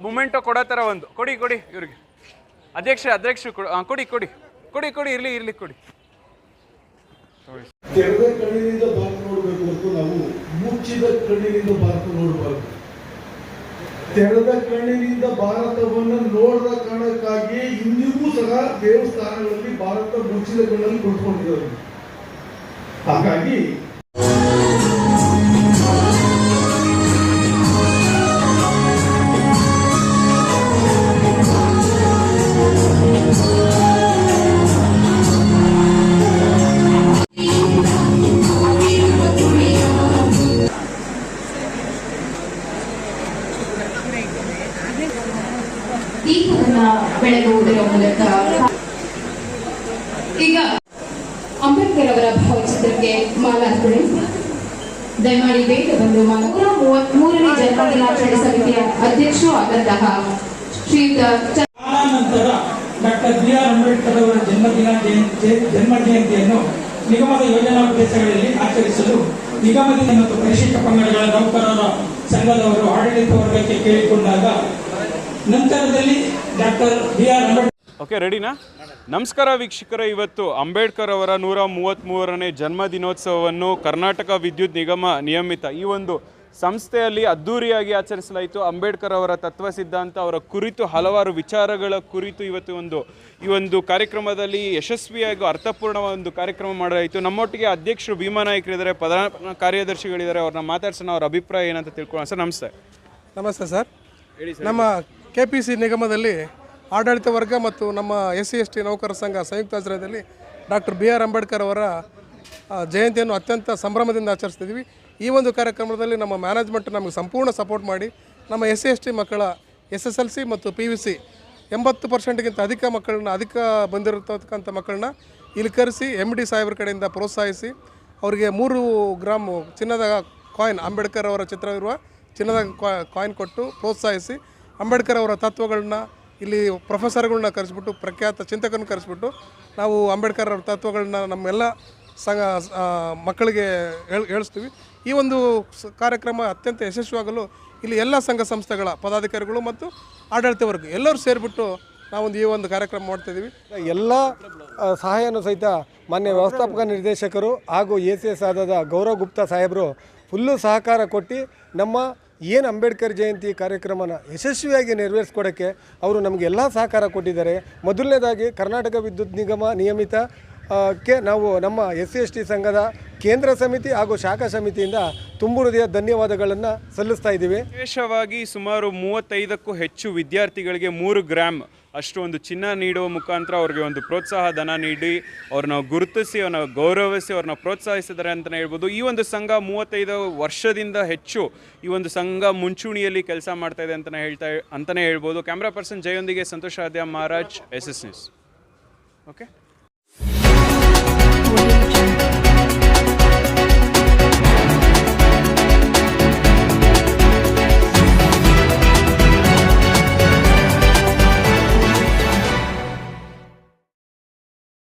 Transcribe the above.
Moment ಕೊಡೋ ಥರ ಒಂದು. ಕೊಡಿ ಕೊಡಿ ಇವ್ರಿಗೆ. ಅಧ್ಯಕ್ಷ ಅಧ್ಯಕ್ಷ ಕೊಡು, ಕೊಡಿ. ಕೊಡಿ ಕೊಡಿ, ಇರಲಿ ಇರಲಿ, ಕೊಡಿ. ತೆರೆದ ಕಣ್ಣಿನಿಂದ ಭಾರತ ನೋಡಬೇಕು ಹೊರತು ನಾವು ಮುಚ್ಚಿದ ಕಣ್ಣಿನಿಂದ ಭಾರತ ನೋಡಬಾರ್ದು. ತೆರೆದ ಕಣ್ಣಿನಿಂದ ಭಾರತವನ್ನು ನೋಡದ ಕಾರಣಕ್ಕಾಗಿ ಇಂದಿಗೂ ಸಹ ದೇವಸ್ಥಾನಗಳಲ್ಲಿ ಭಾರತ ಮುಚ್ಚಿದ ಕಣ್ಣಲ್ಲಿ ಕುಳಿತುಕೊಂಡಿದ್ದಾರೆ ಹಾಗಾಗಿ ದೀಪವನ್ನ ಬೆಳಗುವುದರ ಮೂಲಕ ಈಗ ಅಂಬೇಡ್ಕರ್ ಅವರ ಭಾವಚಿತ್ರಕ್ಕೆ ಮಾಲಾರ್ಪಣೆ. ದಯಮಾಡಿ ಬೇಗ ಬಂದು ಮಾಲ- ನೂರ ಮೂವತ್ಮೂರನೇ ಜನ್ಮದಿನಾಚರಣೆ ಸಮಿತಿಯ ಅಧ್ಯಕ್ಷರು ಆದಂತಹ ಶ್ರೀಯುತ ನಂತರ ಡಾಕ್ಟರ್ ಬಿ ಆರ್ ಅಂಬೇಡ್ಕರ್ ಅವರ ಜನ್ಮದಿನ ಜಯಂತಿ ಜನ್ಮ ಜಯಂತಿಯನ್ನು ನಿಗಮದ ಯೋಜನಾ ಪ್ರದೇಶಗಳಲ್ಲಿ ಆಚರಿಸಲು ನಿಗಮದಿಂದ ಮತ್ತು ಪರಿಶಿಷ್ಟ ಪಂಗಡಗಳ ನೌಕರರ ಸಂಘದವರು ಆಡಳಿತ ವರ್ಗಕ್ಕೆ ಕೇಳಿಕೊಂಡಾಗ ನಂತರದಲ್ಲಿ ಡಾಕ್ಟರ್ ಬಿ ಆರ್ ಓಕೆ ರೆಡಿನಾ ನಮಸ್ಕಾರ ವೀಕ್ಷಕರ, ಇವತ್ತು ಅಂಬೇಡ್ಕರ್ ಅವರ ನೂರ ಮೂವತ್ತ್ಮೂರನೇ ಜನ್ಮ ದಿನೋತ್ಸವವನ್ನು ಕರ್ನಾಟಕ ವಿದ್ಯುತ್ ನಿಗಮ ನಿಯಮಿತ ಈ ಒಂದು ಸಂಸ್ಥೆಯಲ್ಲಿ ಅದ್ಧೂರಿಯಾಗಿ ಆಚರಿಸಲಾಯಿತು. ಅಂಬೇಡ್ಕರ್ ಅವರ ತತ್ವ ಸಿದ್ಧಾಂತ ಅವರ ಕುರಿತು ಹಲವಾರು ವಿಚಾರಗಳ ಕುರಿತು ಇವತ್ತು ಒಂದು ಈ ಒಂದು ಕಾರ್ಯಕ್ರಮದಲ್ಲಿ ಯಶಸ್ವಿಯಾಗಿ ಅರ್ಥಪೂರ್ಣ ಒಂದು ಕಾರ್ಯಕ್ರಮ ಮಾಡಲಾಯಿತು. ನಮ್ಮೊಟ್ಟಿಗೆ ಅಧ್ಯಕ್ಷರು ಭೀಮಾ ನಾಯಕರಿದ್ದಾರೆ ಪ್ರಧಾನ ಕಾರ್ಯದರ್ಶಿಗಳಿದ್ದಾರೆ. ಅವ್ರನ್ನ ಮಾತಾಡ್ಸೋಣ ಅವ್ರ ಅಭಿಪ್ರಾಯ ಏನಂತ ತಿಳ್ಕೊಳ್ಳೋಣ. ಸರ್ ನಮಸ್ತೆ. ನಮಸ್ತೆ ಸರ್. ನಮ್ಮ ಕೆ ಪಿ ಸಿ ನಿಗಮದಲ್ಲಿ ಆಡಳಿತ ವರ್ಗ ಮತ್ತು ನಮ್ಮ ಎಸ್ ಸಿ ಎಸ್ ಟಿ ನೌಕರ ಸಂಘ ಸಂಯುಕ್ತ ಆಶ್ರಯದಲ್ಲಿ ಡಾಕ್ಟರ್ ಬಿ ಆರ್ ಅಂಬೇಡ್ಕರ್ ಅವರ ಜಯಂತಿಯನ್ನು ಅತ್ಯಂತ ಸಂಭ್ರಮದಿಂದ ಆಚರಿಸ್ತಿದ್ವಿ ಈ ಒಂದು ಕಾರ್ಯಕ್ರಮದಲ್ಲಿ ನಮ್ಮ ಮ್ಯಾನೇಜ್ಮೆಂಟ್ ನಮಗೆ ಸಂಪೂರ್ಣ ಸಪೋರ್ಟ್ ಮಾಡಿ, ನಮ್ಮ ಎಸ್ ಸಿ ಎಸ್ ಟಿ ಮಕ್ಕಳ ಎಸ್ ಎಸ್ ಎಲ್ ಸಿ ಮತ್ತು ಪಿ ಯು ಸಿ ಎಂಬತ್ತು ಪರ್ಸೆಂಟ್ಗಿಂತ ಅಧಿಕ ಮಕ್ಕಳನ್ನ, ಅಧಿಕ ಬಂದಿರತಕ್ಕಂಥ ಮಕ್ಕಳನ್ನ ಇಲ್ಲಿ ಕರೆಸಿ ಎಂ ಡಿ ಸಾಹೇಬ್ರ ಕಡೆಯಿಂದ ಪ್ರೋತ್ಸಾಹಿಸಿ, ಅವರಿಗೆ ಮೂರು ಗ್ರಾಮ್ ಚಿನ್ನದ ಕಾಯಿನ್ ಅಂಬೇಡ್ಕರ್ ಅವರ ಚಿತ್ರವಿರುವ ಚಿನ್ನದ ಕಾಯಿನ್ ಕೊಟ್ಟು ಪ್ರೋತ್ಸಾಹಿಸಿ, ಅಂಬೇಡ್ಕರ್ ಅವರ ತತ್ವಗಳನ್ನ ಇಲ್ಲಿ ಪ್ರೊಫೆಸರ್ಗಳನ್ನ ಕರೆಸ್ಬಿಟ್ಟು, ಪ್ರಖ್ಯಾತ ಚಿಂತಕನ ಕರೆಸ್ಬಿಟ್ಟು, ನಾವು ಅಂಬೇಡ್ಕರ್ ಅವರ ತತ್ವಗಳನ್ನ ನಮ್ಮೆಲ್ಲ ಸಂಘ ಮಕ್ಕಳಿಗೆ ಹೇಳ್, ಹೇಳಿಸ್ತೀವಿ. ಈ ಒಂದು ಕಾರ್ಯಕ್ರಮ ಅತ್ಯಂತ ಯಶಸ್ವಿಯಾಗಲು ಇಲ್ಲಿ ಎಲ್ಲ ಸಂಘ ಸಂಸ್ಥೆಗಳ ಪದಾಧಿಕಾರಿಗಳು ಮತ್ತು ಆಡಳಿತ ವರ್ಗ ಎಲ್ಲರೂ ಸೇರಿಬಿಟ್ಟು ನಾವೊಂದು ಈ ಒಂದು ಕಾರ್ಯಕ್ರಮ ಮಾಡ್ತಾಯಿದ್ದೀವಿ ಎಲ್ಲ ಸಹಾಯನೂ ಸಹಿತ ಮಾನ್ಯ ವ್ಯವಸ್ಥಾಪಕ ನಿರ್ದೇಶಕರು ಹಾಗೂ ಎ ಸಿ ಎಸ್ ಆದ ಗೌರವ್ ಗುಪ್ತಾ ಸಾಹೇಬರು ಫುಲ್ಲು ಸಹಕಾರ ಕೊಟ್ಟು ನಮ್ಮ ಏನು ಅಂಬೇಡ್ಕರ್ ಜಯಂತಿ ಕಾರ್ಯಕ್ರಮನ ಯಶಸ್ವಿಯಾಗಿ ನೆರವೇರಿಸ್ಕೊಡೋಕ್ಕೆ ಅವರು ನಮಗೆ ಎಲ್ಲ ಸಹಕಾರ ಕೊಟ್ಟಿದ್ದಾರೆ. ಮೊದಲನೇದಾಗಿ ಕರ್ನಾಟಕ ವಿದ್ಯುತ್ ನಿಗಮ ನಿಯಮಿತ ಕ್ಕೆ ನಾವು ನಮ್ಮ ಎಸ್ ಸಿ ಎಸ್ ಟಿ ಸಂಘದ ಕೇಂದ್ರ ಸಮಿತಿ ಹಾಗೂ ಶಾಖಾ ಸಮಿತಿಯಿಂದ ತುಂಬು ಹೃದಯ ಧನ್ಯವಾದಗಳನ್ನು ಸಲ್ಲಿಸ್ತಾ ಇದ್ದೀವಿ. ವಿಶೇಷವಾಗಿ ಸುಮಾರು ಮೂವತ್ತೈದಕ್ಕೂ ಹೆಚ್ಚು ವಿದ್ಯಾರ್ಥಿಗಳಿಗೆ ಮೂರು ಗ್ರಾಮ್ ಅಷ್ಟು ಒಂದು ಚಿನ್ನ ನೀಡುವ ಮುಖಾಂತರ ಅವ್ರಿಗೆ ಒಂದು ಪ್ರೋತ್ಸಾಹ ಧನ ನೀಡಿ, ಅವ್ರನ್ನ ಗುರುತಿಸಿ, ಅವ್ರನ್ನ ಗೌರವಿಸಿ, ಅವ್ರನ್ನ ಪ್ರೋತ್ಸಾಹಿಸಿದ್ದಾರೆ ಅಂತಲೇ ಹೇಳ್ಬೋದು. ಈ ಒಂದು ಸಂಘ ಮೂವತ್ತೈದು ವರ್ಷದಿಂದ ಹೆಚ್ಚು ಈ ಒಂದು ಸಂಘ ಮುಂಚೂಣಿಯಲ್ಲಿ ಕೆಲಸ ಮಾಡ್ತಾ ಇದೆ ಅಂತಲೇ ಹೇಳ್ತಾ, ಅಂತಲೇ ಹೇಳ್ಬೋದು. Camera person ಜಯೊಂದಿಗೆ Santosh Adya Maharaj S S news okay